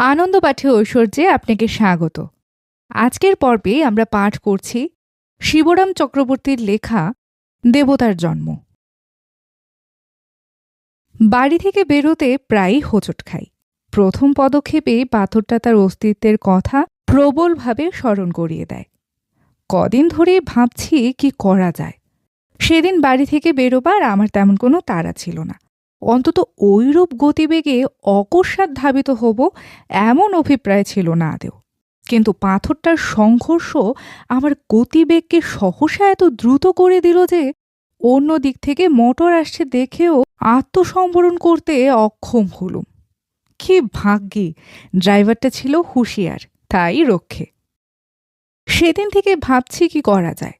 আনন্দ পাঠে ঐশ্বর্যে আপনাকে স্বাগত। আজকের পর্বে আমরা পাঠ করছি শিবরাম চক্রবর্তীর লেখা দেবতার জন্ম। বাড়ি থেকে বেরোতে প্রায়ই হোঁচট খাই। প্রথম পদক্ষেপে পাথরটা তার অস্তিত্বের কথা প্রবলভাবে স্মরণ করিয়ে দেয়। কদিন ধরে ভাবছি কি করা যায়। সেদিন বাড়ি থেকে বেরোবার আমার তেমন কোনো তাড়া ছিল না। অন্তত ঐরূপ গতিবেগে অকস্মাৎ ধাবিত হব এমন অভিপ্রায় ছিল না আদেও। কিন্তু পাথরটার সংঘর্ষ আমার গতিবেগকে সহসা এত দ্রুত করে দিল যে অন্য দিক থেকে মোটর আসছে দেখেও আত্মসম্বরণ করতে অক্ষম হলুম। কি ভাগ্যি, ড্রাইভারটা ছিল হুঁশিয়ার, তাই রক্ষে। সেদিন থেকে ভাবছি কি করা যায়।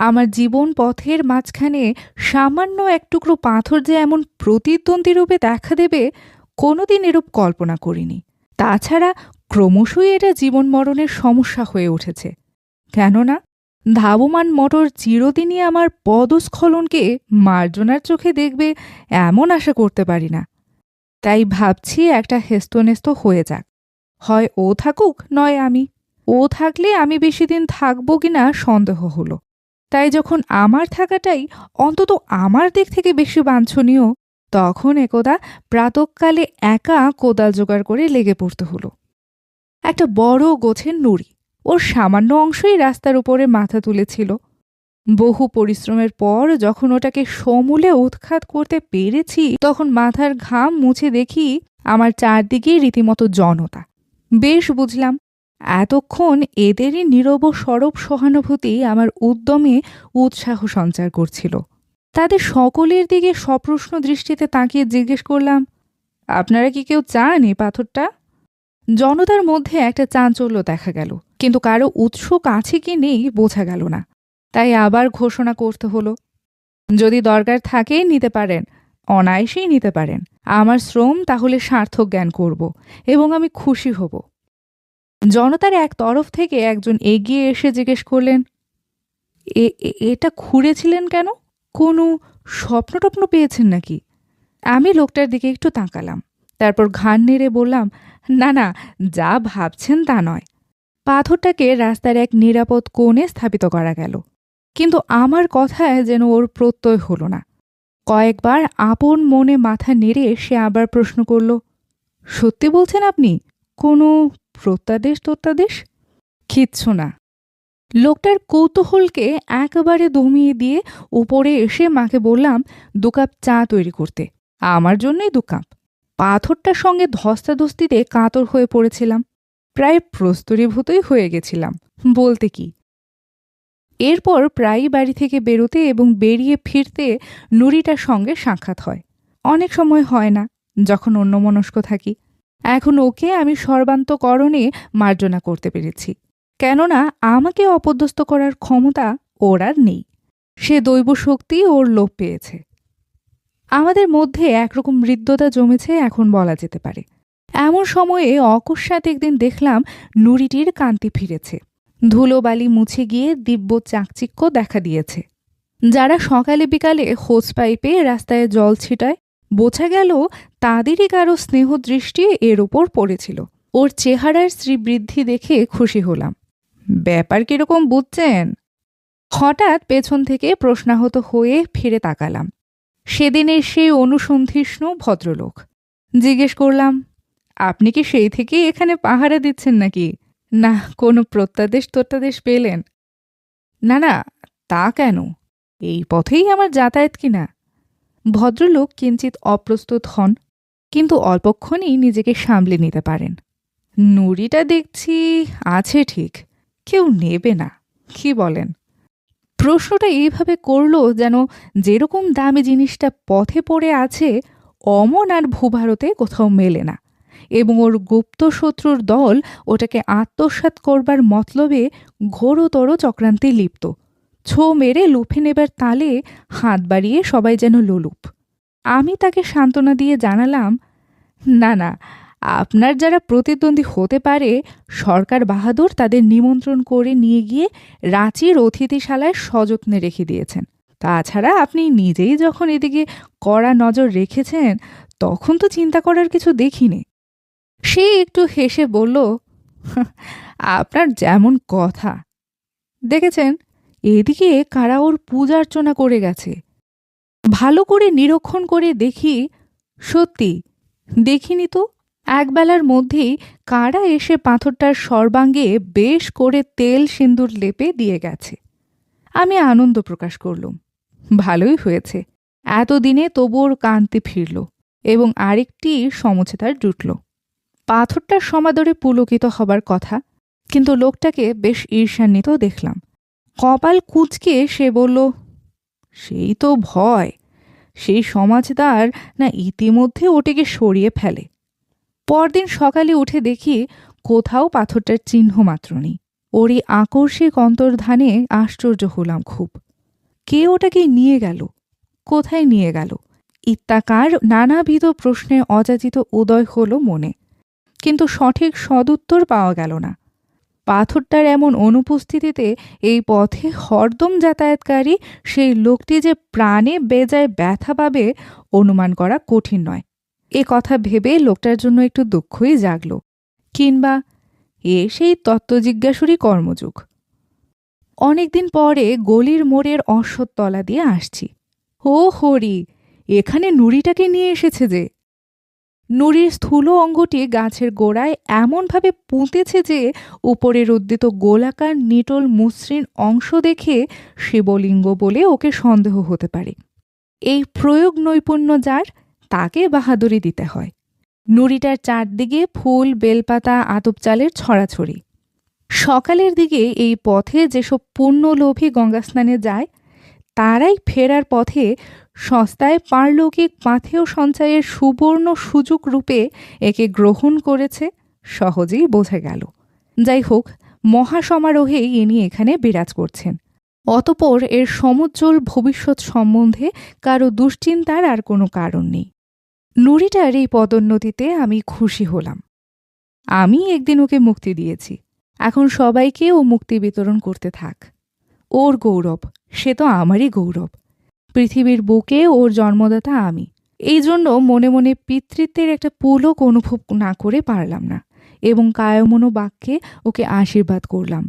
আমার জীবন পথের মাঝখানে সামান্য এক টুকরো পাথর যে এমন প্রতিদ্বন্দ্বী রূপে দেখা দেবে, কোনোদিন এরূপ কল্পনা করিনি। তাছাড়া ক্রমশই এটা জীবন মরণের সমস্যা হয়ে উঠেছে। কেননা, ধাবমান মটর চিরদিনই আমার পদস্খলনকে মার্জনার চোখে দেখবে এমন আশা করতে পারি না। তাই ভাবছি একটা হেস্তনেস্ত হয়ে যাক। হয় ও থাকুক নয় আমি। ও থাকলে আমি বেশি দিন থাকব কিনা সন্দেহ হলো। তাই যখন আমার থাকাটাই অন্তত আমার দিক থেকে বেশি বাঞ্ছনীয়, তখন একদা প্রাতকালে একা কোদাল জোগাড় করে লেগে পড়তে হলো। একটা বড় গোছের নুড়ি ওর সামান্য অংশই রাস্তার উপরে মাথা তুলেছিল। বহু পরিশ্রমের পর যখন ওটাকে সমূলে উৎখাত করতে পেরেছি, তখন মাথার ঘাম মুছে দেখি আমার চারদিকে রীতিমতো জনতা। বেশ বুঝলাম এতক্ষণ এদেরই নীরব সরব সহানুভূতি আমার উদ্যমে উৎসাহ সঞ্চার করছিল। তাদের সকলের দিকে সপ্রশ্ন দৃষ্টিতে তাকিয়ে জিজ্ঞেস করলাম, আপনারা কি কেউ চান এই পাথরটা? জনতার মধ্যে একটা চাঞ্চল্য দেখা গেল, কিন্তু কারও উৎসুক আছে কি নেই বোঝা গেল না। তাই আবার ঘোষণা করতে হলো, যদি দরকার থাকে নিতে পারেন, অনায়াসেই নিতে পারেন। আমার শ্রম তাহলে সার্থক জ্ঞান করব এবং আমি খুশি হব। জনতার এক তরফ থেকে একজন এগিয়ে এসে জিজ্ঞেস করলেন, "এ- এ- এটা খুঁড়েছিলেন কেন? কোনো স্বপ্ন টপ্ন পেয়েছেন নাকি? আমি লোকটার দিকে একটু তাকালাম, তারপর ঘাড় নেড়ে বললাম, না না, যা ভাবছেন তা নয়। পাথরটাকে রাস্তার এক নিরাপদ কোণে স্থাপিত করা গেল, কিন্তু আমার কথায় যেন ওর প্রত্যয় হলো না। কয়েকবার আপন মনে মাথা নেড়ে সে আবার প্রশ্ন করল, সত্যি বলছেন আপনি? কোনো প্রত্যাদেশ তোত্যাদেশ কিচ্ছু না। লোকটার কৌতূহলকে একেবারে দমিয়ে দিয়ে উপরে এসে মাকে বললাম, দু কাপ চা তৈরি করতে। আমার জন্যই দু কাপ। পাথরটার সঙ্গে ধস্তাধস্তিতে কাতর হয়ে পড়েছিলাম। প্রায় প্রস্তরীভূতই হয়ে গেছিলাম। বলতে কি? এরপর প্রায়ই বাড়ি থেকে বেরোতে এবং বেরিয়ে ফিরতে নুরিটার সঙ্গে সাক্ষাৎ হয়। অনেক সময় হয় না, যখন অন্যমনস্ক থাকি। এখন ওকে আমি সর্বান্তকরণে মার্জনা করতে পেরেছি। কেননা আমাকে অপদস্থ করার ক্ষমতা ওর আর নেই। সে দৈব শক্তি ওর লোপ পেয়েছে। আমাদের মধ্যে একরকম হৃদ্যতা জমেছে এখন বলা যেতে পারে। এমন সময়ে অকস্মাৎ একদিন দেখলাম নুরিটির কান্তি ফিরেছে। ধুলোবালি মুছে গিয়ে দিব্য চাকচিক্য দেখা দিয়েছে। যারা সকালে বিকালে হোস পাইপে রাস্তায় জল ছিটায় বোঝা গেল তাদেরই কারও স্নেহ দৃষ্টি এর ওপর পড়েছিল। ওর চেহারার শ্রীবৃদ্ধি দেখে খুশি হলাম। ব্যাপার কীরকম বুঝছেন? হঠাৎ পেছন থেকে প্রশ্নাহত হয়ে ফিরে তাকালাম। সেদিনের সেই অনুসন্ধিষ্ণু ভদ্রলোক। জিজ্ঞেস করলাম, আপনি কি সেই থেকে এখানে পাহারা দিচ্ছেন নাকি? না, কোনো প্রত্যাদেশ তত্যাদেশ পেলেন? না না, তা কেন? এই পথেই আমার যাতায়াত কিনা? ভদ্রলোক কিঞ্চিত অপ্রস্তুত হন, কিন্তু অল্পক্ষণই নিজেকে সামলে নিতে পারেন। নুড়িটা দেখছি আছে ঠিক, কেউ নেবে না, কি বলেন? প্রশ্নটা এইভাবে করল যেন যেরকম দামি জিনিসটা পথে পড়ে আছে, অমন আর ভূভারতে কোথাও মেলে না, এবং ওর গুপ্ত শত্রুর দল ওটাকে আত্মসাৎ করবার মতলবে ঘোরতর চক্রান্তে লিপ্ত। ছো মেরে লুফে নেবার তালে হাত বাড়িয়ে সবাই যেন লোলুপ। আমি তাকে সান্ত্বনা দিয়ে জানালাম, না না, আপনার যারা প্রতিদ্বন্দ্বী হতে পারে, সরকার বাহাদুর তাদের নিমন্ত্রণ করে নিয়ে গিয়ে রাঁচির অতিথিশালায় সযত্নে রেখে দিয়েছেন। তাছাড়া আপনি নিজেই যখন এদিকে কড়া নজর রেখেছেন, তখন তো চিন্তা করার কিছু দেখিনি। সে একটু হেসে বলল, আপনার যেমন কথা। দেখেছেন এদিকে কারা ওর পূজার্চনা করে গেছে। ভালো করে নিরীক্ষণ করে দেখি, সত্যি, দেখিনি তো, একবেলার মধ্যেই কারা এসে পাথরটার সর্বাঙ্গে বেশ করে তেল সিন্দুর লেপে দিয়ে গেছে। আমি আনন্দ প্রকাশ করলুম, ভালোই হয়েছে, এতদিনে তবুওর কান্তি ফিরল এবং আরেকটি সমঝোতার জুটল। পাথরটার সমাদরে পুলকিত হবার কথা, কিন্তু লোকটাকে বেশ ঈর্ষান্বিত দেখলাম। কপাল কুচকে সে বলল, সেই তো ভয়। সেই সমাজদার না ইতিমধ্যে ওটিকে সরিয়ে ফেলে। পরদিন সকালে উঠে দেখি কোথাও পাথরটার চিহ্ন মাত্র নেই। ওরই আকর্ষিক অন্তর্ধানে আশ্চর্য হলাম খুব। কে ওটাকে নিয়ে গেল? কোথায় নিয়ে গেল? ইত্যাকার নানাবিধ প্রশ্নে অযাচিত উদয় হলো মনে। কিন্তু সঠিক সদুত্তর পাওয়া গেল না। পাথরটার এমন অনুপস্থিতিতে এই পথে হরদম যাতায়াতকারী সেই লোকটি যে প্রাণে বেজায় ব্যথা পাবে অনুমান করা কঠিন নয়। এ কথা ভেবে লোকটার জন্য একটু দুঃখই জাগল, কিংবা এ সেই তত্ত্বজিজ্ঞাসুরই কর্মযুগ। অনেকদিন পরে গলির মোড়ের অশ্বত্থতলা দিয়ে আসছি। ও হরি, এখানে নুড়িটাকে নিয়ে এসেছে যে। নুড়ির স্থূল অঙ্গটি গাছের গোড়ায় এমনভাবে পুঁতেছে যে উপরের উদ্দিত গোলাকার নিটল মসৃণ অংশ দেখে শিবলিঙ্গ বলে ওকে সন্দেহ হতে পারে। এই প্রয়োগ নৈপুণ্য যার, তাকে বাহাদুরি দিতে হয়। নুড়িটার চারদিকে ফুল, বেলপাতা আতপচালের ছড়াছড়ি। সকালের দিকে এই পথে যেসব পুণ্যলোভী গঙ্গাস্নানে যায়, তারাই ফেরার পথে সস্তায় পারলৌকিক পাথেয় সঞ্চয়ের সুবর্ণ সুযোগ রূপে একে গ্রহণ করেছে, সহজেই বোঝা গেল। যাই হোক মহাসমারোহে ইনি এখানে বিরাজ করছেন। অতপর এর সমুজ্জ্বল ভবিষ্যৎ সম্বন্ধে কারও দুশ্চিন্তার আর কোনো কারণ নেই। নুরিটার এই পদোন্নতিতে আমি খুশি হলাম। আমি একদিন ওকে মুক্তি দিয়েছি। এখন সবাইকে ও মুক্তি বিতরণ করতে থাক। ওর গৌরব, সে তো আমারই গৌরব। পৃথিবীর বুকে ওর জন্মদাতা আমি। এই জন্য মনে মনে পিতৃত্বের একটা পুলক অনুভব না করে পারলাম না এবং কায়মনো বাক্যে ওকে আশীর্বাদ করলাম।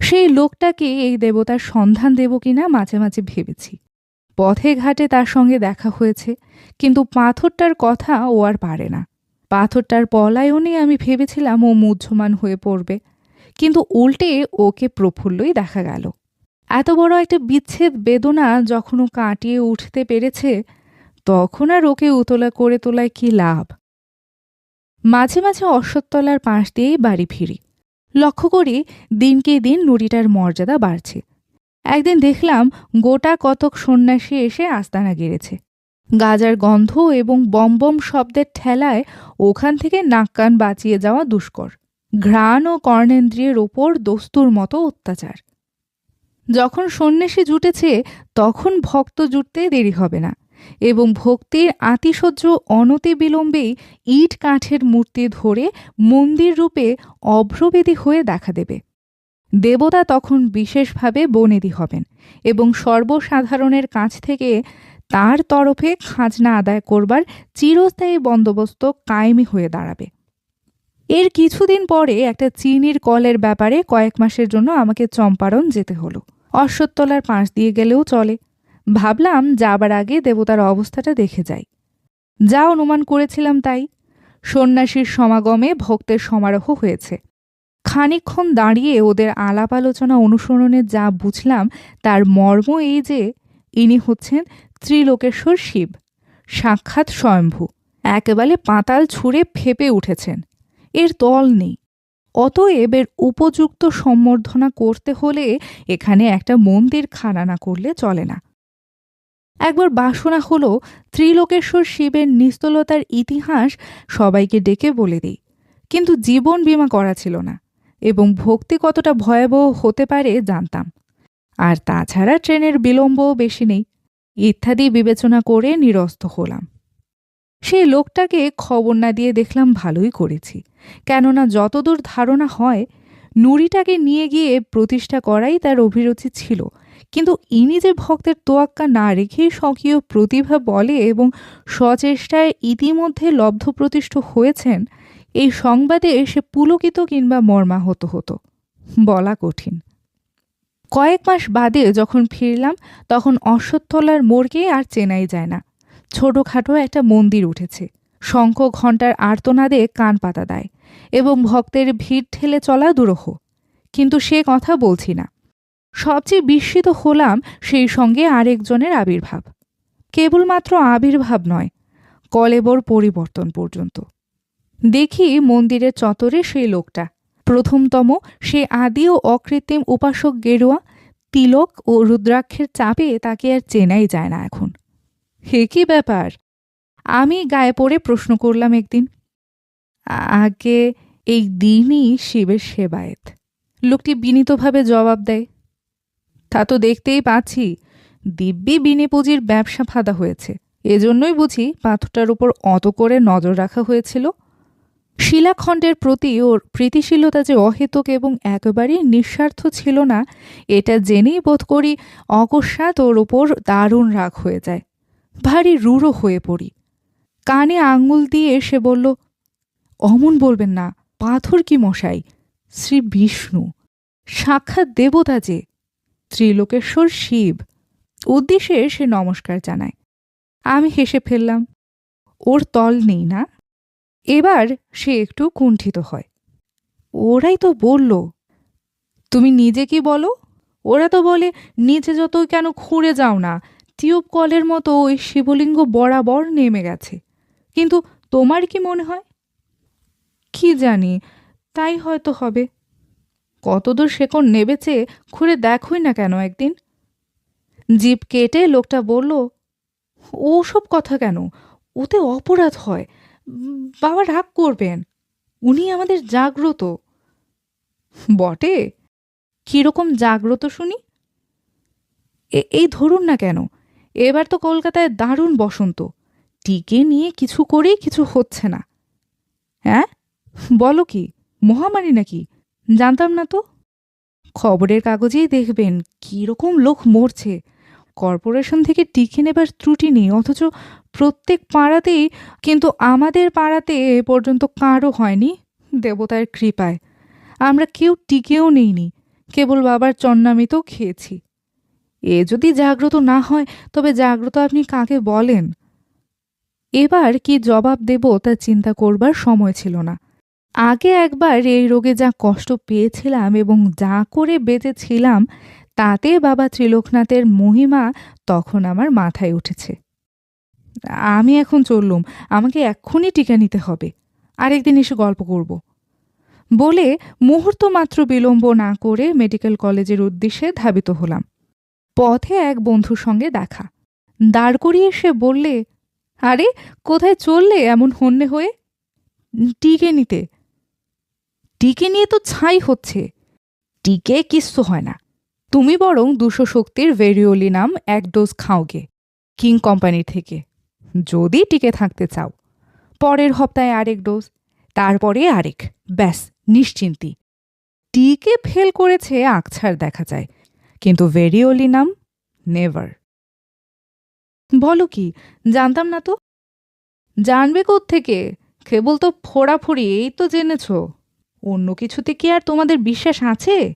সেই লোকটাকে এই দেবতার সন্ধান দেব কিনা মাঝে মাঝে ভেবেছি। পথে ঘাটে তার সঙ্গে দেখা হয়েছে, কিন্তু পাথরটার কথা ও আর পারে না। পাথরটার পলায়নে আমি ভেবেছিলাম ও মুহ্যমান হয়ে পড়বে, কিন্তু উল্টে ওকে প্রফুল্লই দেখা গেল। এত বড় একটা বিচ্ছেদ বেদনা যখন ও কাটিয়ে উঠতে পেরেছে, তখন আর ওকে উতলা করে তোলায় কি লাভ? মাঝে মাঝে অশ্বত্থতলার পাশ দিয়েই বাড়ি ফিরি। লক্ষ্য করি দিনকে দিন নুড়িটার মর্যাদা বাড়ছে। একদিন দেখলাম গোটা কতক সন্ন্যাসী এসে আস্তানা গেড়েছে। গাজার গন্ধ এবং বম বম শব্দের ঠেলায় ওখান থেকে নাক কান বাঁচিয়ে যাওয়া দুষ্কর। ঘ্রাণ ও কর্ণেন্দ্রিয়ের ওপর দস্তুর মতো অত্যাচার। যখন সন্ন্যাসী জুটেছে, তখন ভক্ত জুটতে দেরি হবে না এবং ভক্তির আতিশয্য অনতি বিলম্বেই ইট কাঠের মূর্তি ধরে মন্দির রূপে অভ্রবেদী হয়ে দেখা দেবে। দেবতা তখন বিশেষভাবে বনেদি হবেন এবং সর্বসাধারণের কাছ থেকে তার তরফে খাজনা আদায় করবার চিরস্থায়ী বন্দোবস্ত কায়েমি হয়ে দাঁড়াবে। এর কিছুদিন পরে একটা চিনির কলের ব্যাপারে কয়েক মাসের জন্য আমাকে চম্পারণ যেতে হলো। অশ্বত্তলার পাশ দিয়ে গেলেও চলে। ভাবলাম যাবার আগে দেবতার অবস্থাটা দেখে যাই। যা অনুমান করেছিলাম তাই। সন্ন্যাসীর সমাগমে ভক্তের সমারোহ হয়েছে। খানিক্ষণ দাঁড়িয়ে ওদের আলাপ আলোচনা অনুসরণে যা বুঝলাম, তার মর্ম এই যে, ইনি হচ্ছেন ত্রিলোকেশ্বর শিব, সাক্ষাৎ স্বয়ম্ভু, একেবারে পাতাল ছুঁড়ে ফেপে উঠেছেন। এর তল নেই। অতএব এর উপযুক্ত সম্বর্ধনা করতে হলে এখানে একটা মন্দির খাড়া না করলে চলে না। একবার বাসনা হলো, ত্রিলোকেশ্বর শিবের নিস্তলতার ইতিহাস সবাইকে ডেকে বলে দিই। কিন্তু জীবন বিমা করা ছিল না এবং ভক্তি কতটা ভয়াবহ হতে পারে জানতাম। আর তাছাড়া ট্রেনের বিলম্বও বেশি নেই। ইত্যাদি বিবেচনা করে নিরস্ত হলাম। সেই লোকটাকে খবর না দিয়ে দেখলাম ভালোই করেছি। কেননা যতদূর ধারণা হয় নুড়িটাকে নিয়ে গিয়ে প্রতিষ্ঠা করাই তার অভিরুচি ছিল। কিন্তু ইনি যে ভক্তের তোয়াক্কা না রেখেই স্বকীয় প্রতিভা বলে এবং সচেষ্টায় ইতিমধ্যে লব্ধ প্রতিষ্ঠ হয়েছেন, এই সংবাদে সে পুলকিত কিংবা মর্মাহত হতো। বলা কঠিন। কয়েক মাস বাদে যখন ফিরলাম, তখন অশ্বত্থলার মোড়কে আর চেনাই যায় না। ছোটখাটো একটা মন্দির উঠেছে। শঙ্খ ঘণ্টার আর্তনাদে কান পাতা দেয় এবং ভক্তের ভিড় ঠেলে চলা দুরূহ। কিন্তু সে কথা বলছি না। সবচেয়ে বিস্মিত হলাম সেই সঙ্গে আরেকজনের আবির্ভাব। কেবলমাত্র আবির্ভাব নয়, কলেবর পরিবর্তন পর্যন্ত। দেখি মন্দিরের চত্বরে সেই লোকটা। প্রথমতম সে আদি ও অকৃত্রিম উপাসক গেরুয়া, তিলক ও রুদ্রাক্ষের চাপে তাকে আর চেনাই যায় না এখন। হে কি ব্যাপার? আমি গায়ে পড়ে প্রশ্ন করলাম একদিন। আগে এই দিনই শিবের সেবায়েত। লোকটি বিনীতভাবে জবাব দেয়, তা তো দেখতেই পাচ্ছি। দিব্যি বিনে পুঁজির ব্যবসা ফাঁদা হয়েছে। এজন্যই বুঝি পাথরটার উপর অত করে নজর রাখা হয়েছিল। শিলাখণ্ডের প্রতি ওর প্রীতিশীলতা যে অহেতুক এবং একেবারেই নিঃস্বার্থ ছিল না, এটা জেনেই বোধ করি অকস্মাৎ ওর ওপর দারুণ রাগ হয়ে যায়। ভারী রূঢ় হয়ে পড়ি। কানে আঙুল দিয়ে সে বলল, অমন বলবেন না, পাথর কি মশাই? শ্রী বিষ্ণু, সাক্ষাৎ দেবতা যে, ত্রিলোকেশ্বর শিব। উদ্দেশ্যে সে নমস্কার জানায়। আমি হেসে ফেললাম, ওর তল নেই না? এবার সে একটু কুণ্ঠিত হয়। ওরাই তো বলল, তুমি নিজে কি বলো? ওরা তো বলে, নিচে যত কেন খুঁড়ে যাও না টিউব কলের মতো ওই শিবলিঙ্গ বরাবর নেমে গেছে। কিন্তু তোমার কি মনে হয়? কি জানি, তাই হয়তো হবে। কতদূর শেকড় নেবেছে খুঁড়ে দেখোই না কেন একদিন? জিপ কেটে লোকটা বলল ওসব কথা কেন? ওতে অপরাধ হয়। বাবা রাগ করবেন। উনি আমাদের জাগ্রত। বটে? কীরকম জাগ্রত শুনি? এই ধরুন না কেন এবার তো কলকাতায় দারুণ বসন্ত। টিকে নিয়ে কিছু করেই কিছু হচ্ছে না। হ্যাঁ বলো কি, মহামারী নাকি? জানতাম না তো। খবরের কাগজেই দেখবেন কীরকম লোক মরছে। কর্পোরেশন থেকে টিকে নেবার ত্রুটি নেই, অথচ প্রত্যেক পাড়াতেই, কিন্তু আমাদের পাড়াতে এ পর্যন্ত কারও হয়নি দেবতার কৃপায়। আমরা কেউ টিকেও নেইনি, কেবল বাবার চন্নামিতেও খেয়েছি। এ যদি জাগ্রত না হয়, তবে জাগ্রত আপনি কাকে বলেন? এবার কি জবাব দেব তা চিন্তা করবার সময় ছিল না। আগে একবার এই রোগে যা কষ্ট পেয়েছিলাম এবং যা করে বেঁচেছিলাম, তাতে বাবা ত্রিলোকনাথের মহিমা তখন আমার মাথায় উঠেছে। আমি এখন চললুম, আমাকে এক্ষুনি টিকা নিতে হবে। আরেকদিন এসে গল্প করব। বলে মুহূর্ত মাত্র বিলম্ব না করে মেডিকেল কলেজের উদ্দেশ্যে ধাবিত হলাম। পথে এক বন্ধুর সঙ্গে দেখা। দাঁড় করিয়ে সে বললে, আরে, কোথায় চললে এমন হন্যে হয়ে? টিকে নিতে। টিকে নিয়ে তো ছাই হচ্ছে। টিকে কিচ্ছু হয় না। তুমি বরং দুশো শক্তির ভেরিওলি নাম এক ডোজ খাওগে কিং কোম্পানি থেকে। যদি টিকে থাকতে চাও, পরের হপ্তায় আরেক ডোজ, তারপরে আরেক। ব্যাস, নিশ্চিন্তি। টিকে ফেল করেছে আকছার দেখা যায়। কিন্তু ভেরিওলি নাম নেভার। বলো কি, জানতাম না তো? জানবে থেকে কেবল তো ফোড়াফড়ি, এই তো জেনেছ। অন্য কিছুতে কি আর তোমাদের বিশ্বাস আছে?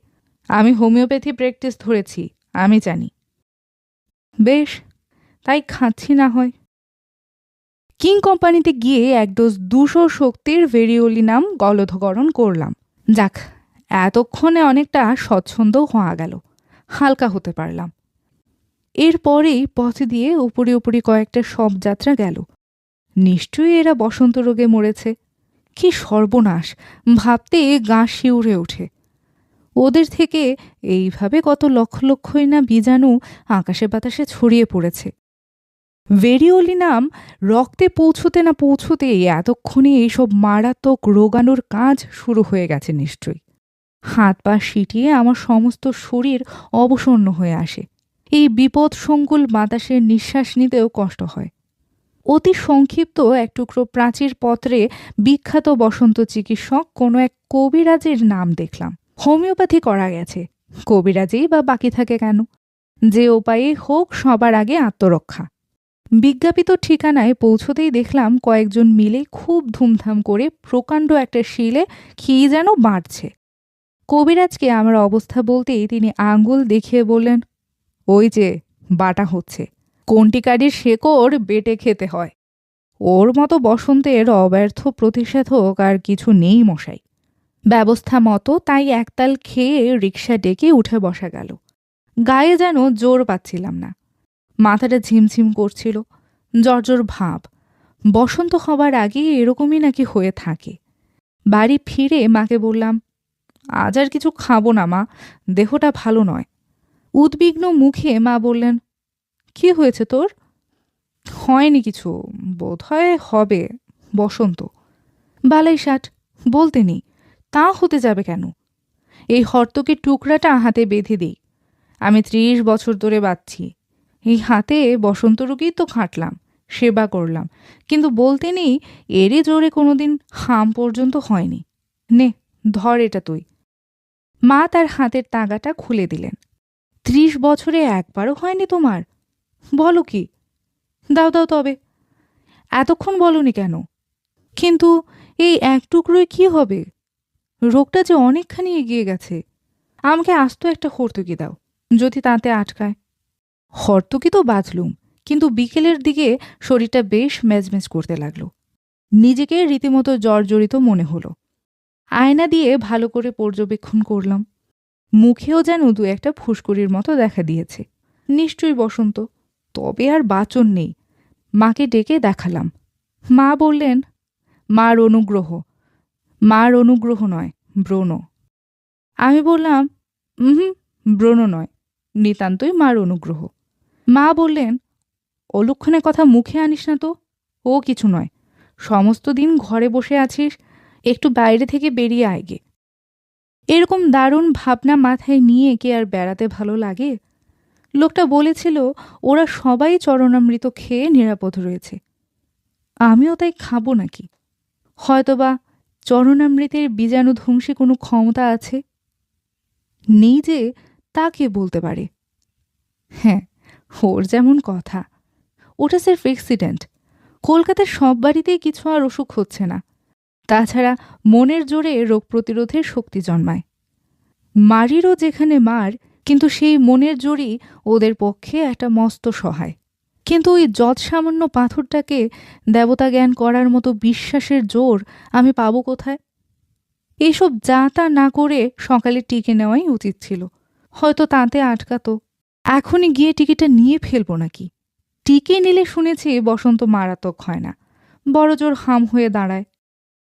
আমি হোমিওপ্যাথি প্র্যাকটিস ধরেছি, আমি জানি। বেশ, তাই খাচ্ছি না হয়। কিং কোম্পানিতে গিয়ে এক ডোজ দুশো শক্তির ভেরিওলি নাম গলধকরণ করলাম। যাক, এতক্ষণে অনেকটা স্বচ্ছন্দ হওয়া গেল। হালকা হতে পারলাম। এরপরেই পথ দিয়ে উপরে উপরে কয়েকটা সব যাত্রা গেল। নিশ্চয়ই এরা বসন্ত রোগে মরেছে। কি সর্বনাশ, ভাবতে গা শিউরে ওঠে। ওদের থেকে এইভাবে কত লক্ষ লক্ষই না বীজাণু আকাশে বাতাসে ছড়িয়ে পড়েছে। ভেরিওলি নাম রক্তে পৌঁছতে না পৌঁছতে এতক্ষণে এইসব মারাত্মক রোগানোর কাজ শুরু হয়ে গেছে নিশ্চয়ই। হাত পা সিটিয়ে আমার সমস্ত শরীর অবসন্ন হয়ে আসে। এই বিপদ সংকুল বাতাসের নিঃশ্বাস নিতেও কষ্ট হয়। অতি সংক্ষিপ্ত এক টুকরো প্রাচীর পত্রে বিখ্যাত বসন্ত চিকিৎসক কোনো এক কবিরাজের নাম দেখলাম। হোমিওপ্যাথি করা গেছে। কবিরাজেই বা বাকি থাকে কেন? যে উপায়ে হোক সবার আগে আত্মরক্ষা। বিজ্ঞাপিত ঠিকানায় পৌঁছতেই দেখলাম কয়েকজন মিলে খুব ধুমধাম করে প্রকাণ্ড একটা শিলে কী যেন বাড়ছে কবিরাজকে আমার অবস্থা বলতেই তিনি আঙ্গুল দেখিয়ে বললেন, ওই যে, বাটা হচ্ছে। কন্টিকারির শেকড় বেটে খেতে হয়। ওর মতো বসন্তের অব্যর্থ প্রতিষেধক আর কিছু নেই মশাই। ব্যবস্থা মতো তাই একতাল খেয়ে রিক্সা ডেকে উঠে বসা গেল। গায়ে যেন জোর পাচ্ছিলাম না। মাথাটা ঝিমঝিম করছিল, জর্জর ভাব। বসন্ত হবার আগে এরকমই নাকি হয়ে থাকে। বাড়ি ফিরে মাকে বললাম আজ আর কিছু খাব না, মা। দেহটা ভালো নয়। উদ্বিগ্ন মুখে মা বললেন, কি হয়েছে তোর? হয়নি কিছু। বোধ হয় হবে। বসন্ত। বালাই ষাট বলতে নেই। তা হতে যাবে কেন? এই হর্তকের টুকরাটা হাতে বেঁধে দিই। আমি ত্রিশ বছর ধরে বাঁচছি। এই হাতে বসন্ত রোগেই তো খাটলাম, সেবা করলাম। কিন্তু বলতে নেই, এরই জোরে কোনোদিন হাম পর্যন্ত হয়নি। নে, ধর এটা তুই। মা তার হাতের তাগাটা খুলে দিলেন। ত্রিশ বছরে একবারও হয়নি তোমার। বলো কি? দাও দাও তবে। এতক্ষণ বলনি কেন? কিন্তু এই এক টুকরোয় কি হবে? রোগটা যে অনেকখানি এগিয়ে গেছে। আমাকে আস্ত একটা হর্তুকি দাও, যদি তাতে আটকায়। হর্তুকি তো বাঁচলুম কিন্তু বিকেলের দিকে শরীরটা বেশ মেজমেজ করতে লাগল। নিজেকে রীতিমতো জর্জরিত মনে হলো। আয়না দিয়ে ভালো করে পর্যবেক্ষণ করলাম। মুখেও যেন দু একটা ফুসকুড়ির মতো দেখা দিয়েছে। নিশ্চয়ই বসন্ত, তবে আর বাচন নেই। মাকে ডেকে দেখালাম। মা বললেন, মার অনুগ্রহ। মার অনুগ্রহ নয়, ব্রণ। আমি বললাম হুম ব্রণ নয়, নিতান্তই মার অনুগ্রহ। মা বললেন অলক্ষণের কথা মুখে আনিস না তো? ও কিছু নয়। সমস্ত দিন ঘরে বসে আছিস একটু বাইরে থেকে বেরিয়ে আয়গে এরকম দারুণ ভাবনা মাথায় নিয়ে কে আর বেড়াতে ভালো লাগে? লোকটা বলেছিল, ওরা সবাই চরণামৃত খেয়ে নিরাপদ রয়েছে। আমিও তাই খাব নাকি? হয়তোবা চরণামৃতের বীজাণু বীজাণুধ্বংসী কোনো ক্ষমতা আছে? নেই যে, তা কে বলতে পারে? হ্যাঁ ওর যেমন কথা। ওটা স্যার অ্যাক্সিডেন্ট কলকাতার সব বাড়িতেই কিছু আর অসুখ হচ্ছে না। তাছাড়া মনের জোরে রোগ প্রতিরোধের শক্তি জন্মায়। মারিরও যেখানে মার, কিন্তু সেই মনের জোরই ওদের পক্ষে একটা মস্ত সহায়। কিন্তু ওই যৎ সামান্য পাথরটাকে দেবতা জ্ঞান করার মতো বিশ্বাসের জোর আমি পাবো কোথায়? এইসব যা তা না করে সকালে টিকে নেওয়াই উচিত ছিল। হয়তো তাতে আটকাতো। এখনই গিয়ে টিকিটটা নিয়ে ফেলব নাকি? টিকে নিলে শুনেছি বসন্ত মারাত্মক হয় না। বড় জোর হাম হয়ে দাঁড়ায়।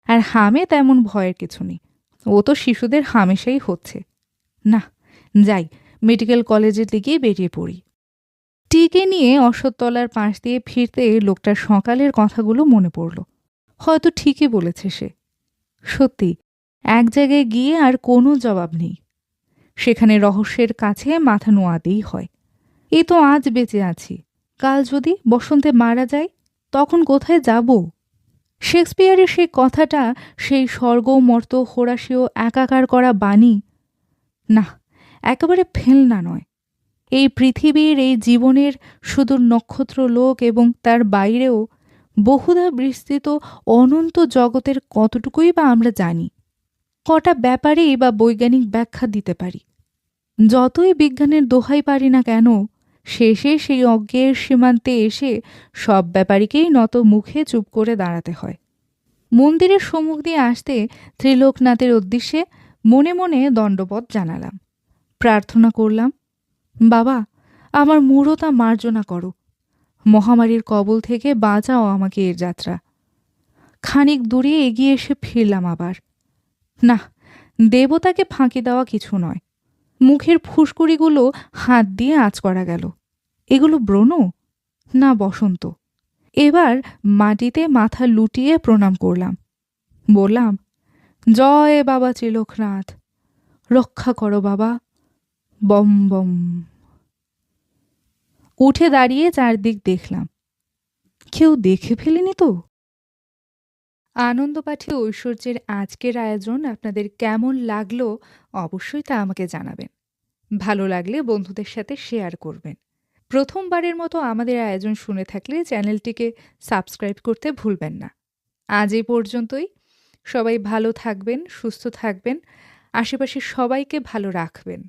আর হামে তেমন ভয়ের কিছু নেই। ও তো শিশুদের হামেশাই হচ্ছে। না, যাই, মেডিকেল কলেজের দিকে বেরিয়ে পড়ি। টিকে নিয়ে অশ্বত্তলার পাশ দিয়ে ফিরতে লোকটার সকালের কথাগুলো মনে পড়ল। হয়তো ঠিকই বলেছে সে। সত্যি, এক জায়গায় গিয়ে আর কোনো জবাব নেই। সেখানে রহস্যের কাছে মাথা নোয়াতেই হয়। এ তো আজ বেঁচে আছি। কাল যদি বসন্তে মারা যায়, তখন কোথায় যাব? শেক্সপিয়ারের সেই কথাটা, সেই স্বর্গমর্ত হোরাসীয় একাকার করা বাণী, না, একেবারে ফেলনা নয়। এই পৃথিবীর, এই জীবনের সুদূর নক্ষত্র লোক এবং তার বাইরেও বহুধা বিস্তৃত অনন্ত জগতের কতটুকুই বা আমরা জানি, কটা ব্যাপারেই বা বৈজ্ঞানিক ব্যাখ্যা দিতে পারি। যতই বিজ্ঞানের দোহাই পারি না কেন শেষে সেই অজ্ঞের সীমান্তে এসে সব ব্যাপারীকেই নত মুখে চুপ করে দাঁড়াতে হয়। মন্দিরের সম্মুখ দিয়ে আসতে ত্রিলোকনাথের উদ্দেশ্যে মনে মনে দণ্ডপথ জানালাম। প্রার্থনা করলাম, বাবা, আমার মূঢ়তা মার্জনা করো। মহামারীর কবল থেকে বাঁচাও আমাকে এর যাত্রা। খানিক দূরে এগিয়ে এসে ফিরলাম আবার। না, দেবতাকে ফাঁকি দেওয়া কিছু নয়। মুখের ফুসকুড়িগুলো হাত দিয়ে আঁচ করা গেল। এগুলো ব্রণ? না, বসন্ত। এবার মাটিতে মাথা লুটিয়ে প্রণাম করলাম। বললাম, জয় বাবা ত্রিলোকনাথ। রক্ষা করো বাবা। বম বম। উঠে দাঁড়িয়ে চারদিক দেখলাম। কেউ দেখে ফেলেনি তো? আনন্দপাঠী ঐশ্বর্যের আজকের আয়োজন আপনাদের কেমন লাগল অবশ্যই তা আমাকে জানাবেন। ভালো লাগলে বন্ধুদের সাথে শেয়ার করবেন। প্রথমবারের মতো আমাদের আয়োজন শুনে থাকলে চ্যানেলটিকে সাবস্ক্রাইব করতে ভুলবেন না। আজ এই পর্যন্তই। সবাই ভালো থাকবেন, সুস্থ থাকবেন। আশেপাশে সবাইকে ভালো রাখবেন।